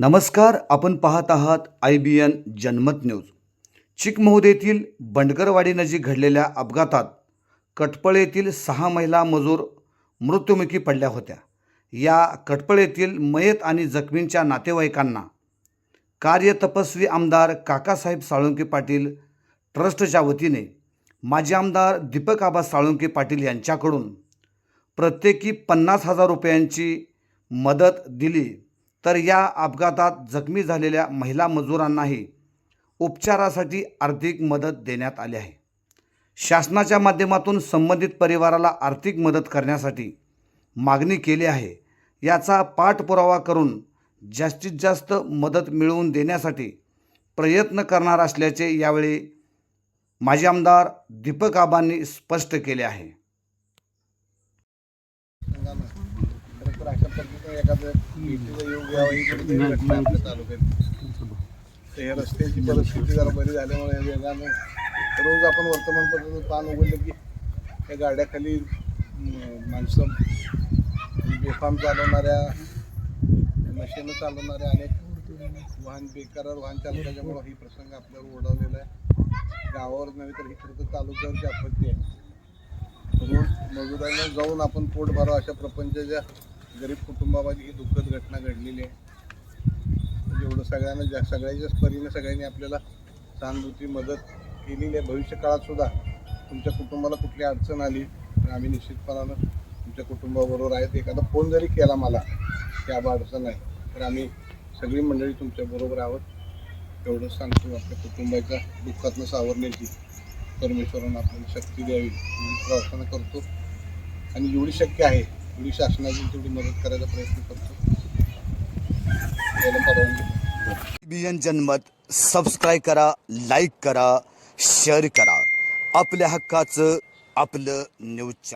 नमस्कार आपण पाहत आहात I B N Janmat news. चिकमहोदेतील बंडकरवाडीनजीक घडलेल्या अपघातात कटपळ येथील सहा महिला मजूर मृत्युमुखी पडल्या होत्या. या कटपळ येथील मयत आणि जखमींच्या नातेवाईकांना कार्यतपस्वी आमदार काकासाहेब साळुंके पाटील ट्रस्टच्या वतीने माजी आमदार दीपक आबा साळुंके पाटील यांच्याकडून प्रत्येकी पन्नास हजार रुपयांची मदत दिली. तर या अपघातात जखमी झालेल्या महिला मजुरांनाही उपचारासाठी आर्थिक मदत देण्यात आली आहे. शासनाच्या माध्यमातून संबंधित परिवाराला आर्थिक मदत करण्यासाठी मागणी केली आहे. याचा पाठपुरावा करून जास्तीत जास्त मदत मिळवून देण्यासाठी प्रयत्न करणार असल्याचे यावेळी माजी आमदार दीपक आबांनी स्पष्ट केले आहे. एखादं योग यावं ही कुठेतरी घटना आपल्या तालुक्यात. तर ह्या रस्त्याची परिस्थिती जरा बरी झाल्यामुळे वेगानं रोज आपण वर्तमानपत्राचं पान उघडलं की त्या गाड्याखाली माणसं बेफाम चालवणाऱ्या नशेनं चालवणाऱ्या अनेक वाहन बेकार वाहन चालकाच्यामुळं ही प्रसंग आपल्यावर ओढवलेला आहे. गावावर नव्हे तर ही खरं तर तालुक्यावरची आपत्ती आहे. रोज मजुरांना जाऊन आपण पोट भरावं अशा प्रपंचाच्या गरीब कुटुंबामध्ये ही दुःखद घटना घडलेली आहे. म्हणजे जेवढं सगळ्यांना ज्या सगळ्याच्याच परीने सगळ्यांनी आपल्याला सहानुभूती मदत केलेली आहे. भविष्यकाळात सुद्धा तुमच्या कुटुंबाला कुठली अडचण आली तर आम्ही निश्चितपणानं तुमच्या कुटुंबाबरोबर आहेत. एखादा फोन जरी केला मला की आबा अडचण आहे तर आम्ही सगळी मंडळी तुमच्याबरोबर आहोत. एवढंच सांगतो आपल्या कुटुंबाच्या दुःखातनं सावरण्याची. परमेश्वरानं आपल्याला शक्ती द्यावी एवढी प्रार्थना करतो. आणि जेवढी शक्य आहे तेवढी शासनाची तेवढी मदत करायचा प्रयत्न करतो. याला बी एन जनमत सबस्क्राईब करा लाईक करा शेअर करा. आपल्या हक्काचं आपलं न्यूज